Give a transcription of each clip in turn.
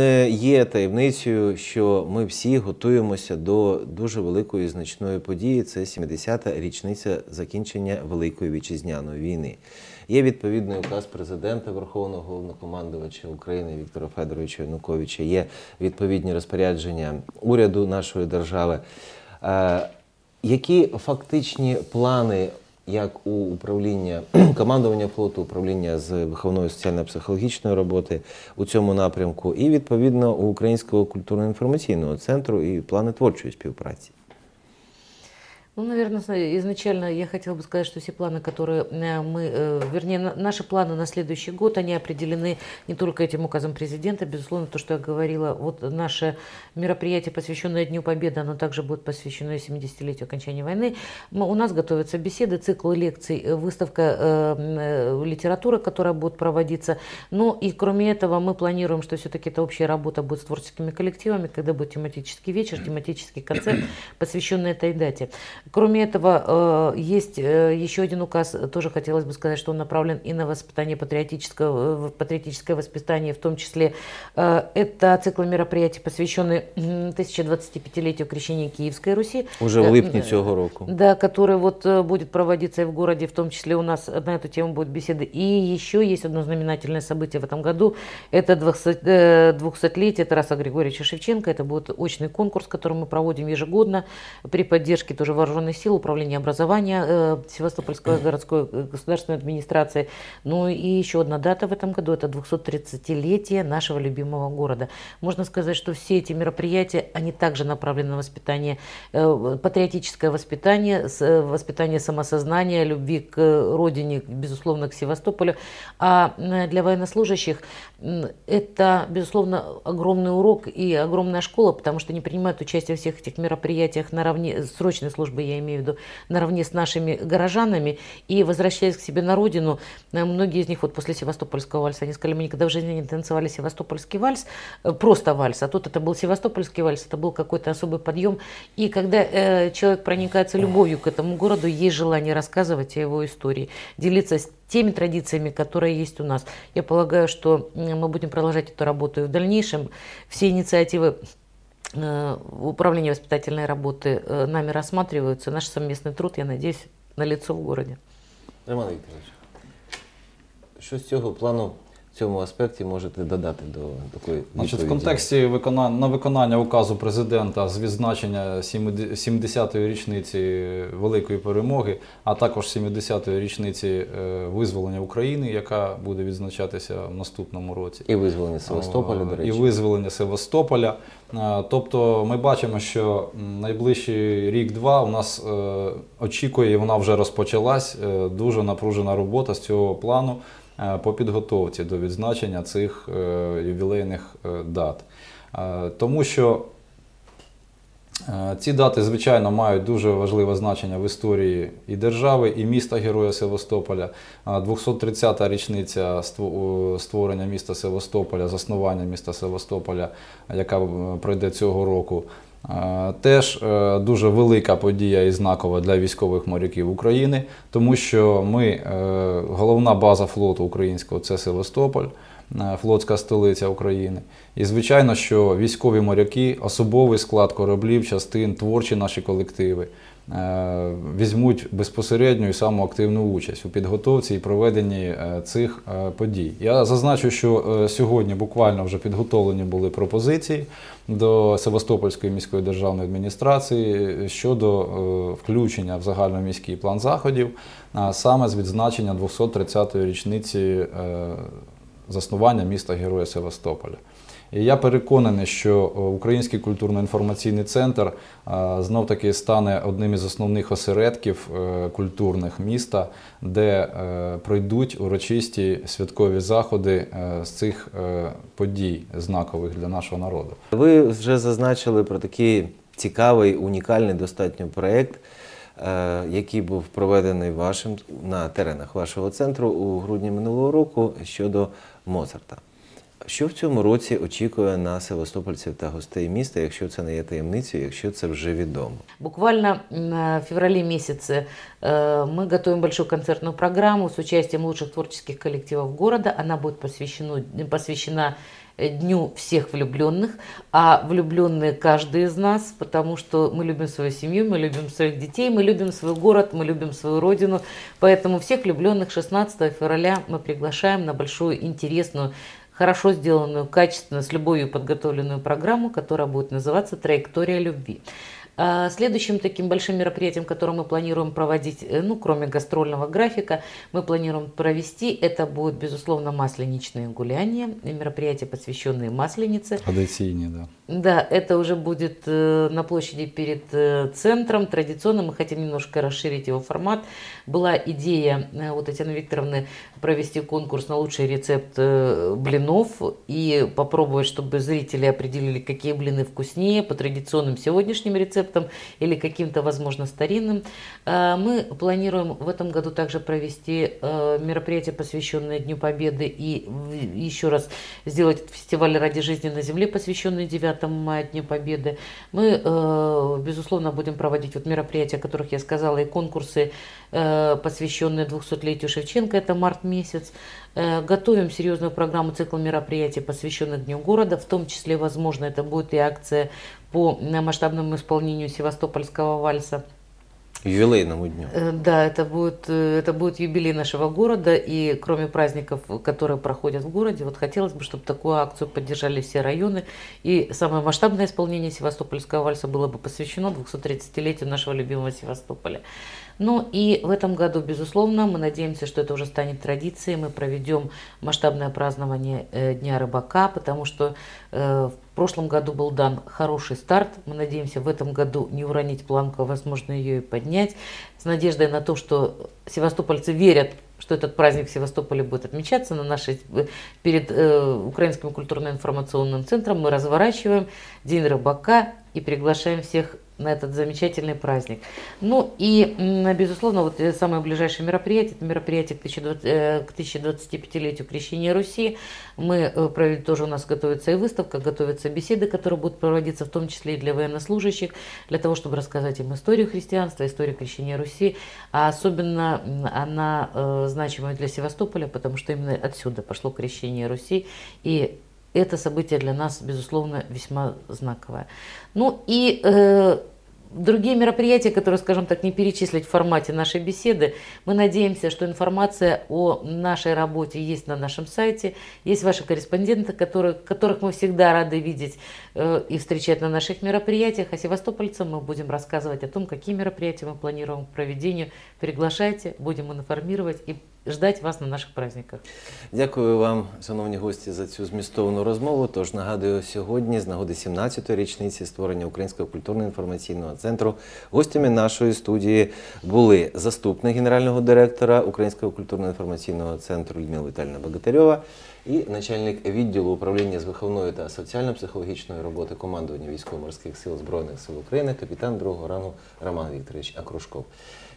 не є таємницею, що ми всі готуємося до дуже великої значної події. Це 70-та річниця закінчення Великої вітчизняної війни. Є відповідний указ президента Верховного головнокомандувача України Віктора Федоровича Януковича. Є відповідні розпорядження уряду нашої держави. Е, Які фактичні плани як у управління командування флоту, управління з виховної соціально-психологічної роботи у цьому напрямку, і відповідно у Українського культурно-інформаційного центру і плани творчої співпраці? Ну, наверное, изначально я хотела бы сказать, что все планы, которые э, мы, э, вернее, наши планы на следующий год, они определены не только этим указом президента, безусловно, то, что я говорила, вот наше мероприятие, посвященное Дню Победы, оно также будет посвящено 70-летию окончания войны. У нас готовятся беседы, цикл лекций, э, выставка литературы, которая будет проводиться. Ну и кроме этого мы планируем, что все-таки эта общая работа будет с творческими коллективами, когда будет тематический вечер, тематический концерт, посвященный этой дате. Кроме этого, э, есть э, еще один указ, тоже хотелось бы сказать, что он направлен и на воспитание патриотического, патриотическое воспитание, в том числе э, это цикл мероприятий, посвященный 1025-летию крещения Киевской Руси. Уже в липне цього року. Да, который вот будет проводиться и в городе, в том числе у нас на эту тему будут беседы. И еще есть одно знаменательное событие в этом году, это 200-летие Тараса Григорьевича Шевченко, это будет очный конкурс, который мы проводим ежегодно при поддержке тоже вооруженных вооруженных сил, управления образования э, Севастопольской городской э, государственной администрации. Ну и еще одна дата в этом году, это 230-летие нашего любимого города. Можно сказать, что все эти мероприятия, они также направлены на воспитание, э, патриотическое воспитание, воспитание самосознания, любви к родине, безусловно, к Севастополю. А для военнослужащих это, безусловно, огромный урок и огромная школа, потому что они принимают участие в всех этих мероприятиях наравне с срочной службой я имею в виду, наравне с нашими горожанами. И возвращаясь к себе на родину, э, многие из них вот после Севастопольского вальса, они сказали, мы никогда в жизни не танцевали Севастопольский вальс, э, просто вальс, а тут это был Севастопольский вальс, это был какой-то особый подъем. И когда э, человек проникается любовью к этому городу, есть желание рассказывать о его истории, делиться с теми традициями, которые есть у нас. Я полагаю, что мы будем продолжать эту работу и в дальнейшем. Все инициативы управления воспитательной работы э, нами рассматриваются. Наш совместный труд, я надеюсь, на лицо в городе. Роман Вікторович, що з цього плану цьому аспекті можете додати до такої відповіді? Значить, В контексті виконання, на виконання указу президента з відзначення 70-ї річниці великої перемоги, а також 70-ї річниці е, визволення України, яка буде відзначатися в наступному році. І визволення Севастополя, до речі. І визволення Севастополя. Е, тобто ми бачимо, що найближчий рік-два у нас е, очікує, і вона вже розпочалась, дуже напружена робота з цього плану. Е, по підготовці до відзначення цих е, ювілейних е, дат. Тому що ці дати, звичайно, мають дуже важливе значення в історії і держави, і міста Героя Севастополя. 230-та річниця створення міста Севастополя, заснування міста Севастополя, яка пройде цього року. Теж е, дуже велика подія і знакова для військових моряків України, тому що ми, е, головна база флоту українського це Севастополь, е, флотська столиця України. І, звичайно, що військові моряки, особовий склад кораблів, частин, творчі наші колективи. Е, візьмуть безпосередню і саму активну участь у підготовці і проведенні е, цих е, подій. Я зазначу, що сьогодні буквально вже підготовлені були пропозиції до Севастопольської міської державної адміністрації щодо включення в загальноміський план заходів саме з відзначення 230-ї річниці заснування міста Героя Севастополя. І я переконаний, що е, Український культурно-інформаційний центр е, знов таки стане одним із основних осередків е, культурних міста, де пройдуть урочисті святкові заходи з цих подій, знакових для нашого народу. Ви вже зазначили про такий цікавий, унікальний достатньо проєкт. Який був проведений вашим на теренах вашого центру у грудні минулого року щодо Моцарта. Що в цьому році очікує на Севастопольців та гостей міста, якщо це не є таємницею, якщо це вже відомо? Буквально в феврале месяце э, мы готовим большую концертную программу с участием лучших творческих коллективов города. Она будет посвящена, посвящена э, Дню всех влюбленных, а влюбленные каждый из нас, потому что мы любим свою семью, мы любим своих детей, мы любим свой город, мы любим свою родину. Поэтому всех влюбленных 16 февраля мы приглашаем на большую интересную хорошо сделанную, качественно, с любовью подготовленную программу, которая будет называться «Траектория любви». А следующим таким большим мероприятием, которое мы планируем проводить, э, ну, кроме гастрольного графика, мы планируем провести, это будет, безусловно, масленичные гуляния, мероприятия, посвященные Масленице. Традиційні, да. Да, это уже будет э, на площади перед э, центром. Традиционно мы хотим немножко расширить его формат. Была идея у Татьяны Викторовны провести конкурс на лучший рецепт блинов и попробовать, чтобы зрители определили, какие блины вкуснее по традиционным сегодняшним рецептам или каким-то, возможно, старинным. Э, Мы планируем в этом году также провести э, мероприятие, посвященное Дню Победы, и еще раз сделать фестиваль «Ради жизни на земле», посвященный 9 мая, Дню Победы. Мы, э, безусловно, будем проводить вот мероприятия, о которых я сказала, и конкурсы, посвященные 200-летию Шевченко, это март месяц. Э, Готовим серьезную программу цикла мероприятий, посвященных Дню города, в том числе, возможно, это будет и акция по э, масштабному исполнению севастопольского вальса. Ювілейному дню. Э, Да, это будет, э, это будет юбилей нашего города, и кроме праздников, которые проходят в городе, вот хотелось бы, чтобы такую акцию поддержали все районы, и самое масштабное исполнение Севастопольского вальса было бы посвящено 230-летию нашего любимого Севастополя. Ну и в этом году, безусловно, мы надеемся, что это уже станет традицией, мы проведем масштабное празднование э, Дня рыбака, потому что в прошлом году был дан хороший старт. Мы надеемся в этом году не уронить планку, а возможно ее и поднять. С надеждой на то, что севастопольцы верят, что этот праздник в Севастополе будет отмечаться на нашей, э, перед э, Украинским культурно-информационным центром. Мы разворачиваем День рыбака и приглашаем всех на этот замечательный праздник. Ну и, безусловно, вот э, самое ближайшее мероприятие, это мероприятие к 1020 э, 1025-летию крещения Руси. Мы э, проведем, тоже у нас готовится и выставка, готовятся беседы, которые будут проводиться в том числе и для военнослужащих, для того, чтобы рассказать им историю христианства, историю крещения Руси, а особенно она значима для Севастополя, потому что именно отсюда пошло крещение Руси, и это событие для нас, безусловно, весьма знаковое. Ну и э, другие мероприятия, которые, скажем так, не перечислить в формате нашей беседы, мы надеемся, что информация о нашей работе есть на нашем сайте, есть ваши корреспонденты, которые, которых мы всегда рады видеть э, и встречать на наших мероприятиях, а севастопольцам мы будем рассказывать о том, какие мероприятия мы планируем к проведению. Приглашайте, будем информировать и ждать вас на наших праздниках. Дякую вам, шановні гості, за цю змістовну розмову. Тож нагадую, сьогодні, з нагоди 17-ї річниці створення Українського культурно-інформаційного центру, гостями нашої студії були заступник генерального директора Українського культурно-інформаційного центру Людмила Віталіна Богатирьова і начальник відділу управління з виховної та соціально-психологічної роботи командування військово-морських сил Збройних сил України, капітан другого рангу Роман Вікторович Акрушков.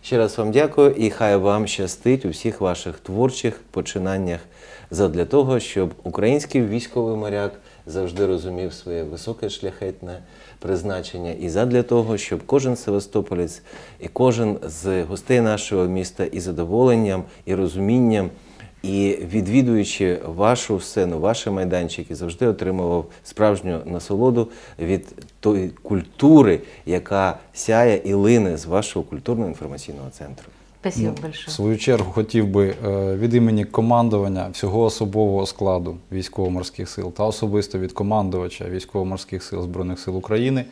Ще раз вам дякую і хай вам щастить у всіх ваших творчих починаннях задля того, щоб український військовий моряк завжди розумів своє високе шляхетне призначення, і задля того, щоб кожен севастополець і кожен з гостей нашого міста із задоволенням і розумінням. І відвідуючи вашу сцену, ваші майданчики, завжди отримував справжню насолоду від тої культури, яка сяє і лине з вашого культурно-інформаційного центру. Спасибо В большое. свою чергу хотів би е, від імені командування всього особового складу військово-морських сил та особисто від командувача військово-морських сил Збройних сил України,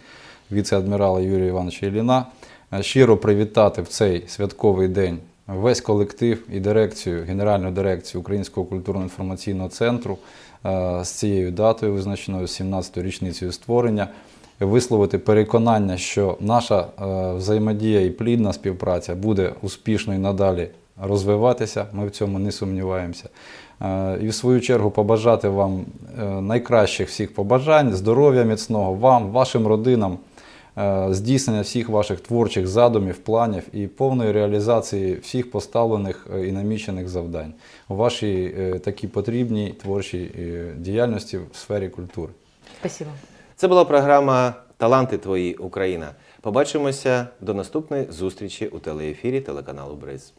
віце-адмірала Юрія Івановича Ілліна, е, щиро привітати в цей святковий день весь колектив і дирекцію, генеральну дирекцію Українського культурно-інформаційного центру е, з цією датою, визначеною з 17-ю річницею створення висловити переконання, що наша е, взаємодія і плідна співпраця буде успішно і надалі розвиватися. Ми в цьому не сумніваємося. Е, І в свою чергу побажати вам е, найкращих всіх побажань, здоров'я міцного вам, вашим родинам, здійснення всіх ваших творчих задумів, планів і повної реалізації всіх поставлених і намічених завдань у вашій такій потрібній творчій діяльності в сфері культури. Спасибо. Це була програма Таланти твої Україна. Побачимося до наступної зустрічі у телеефірі телеканалу Бриз.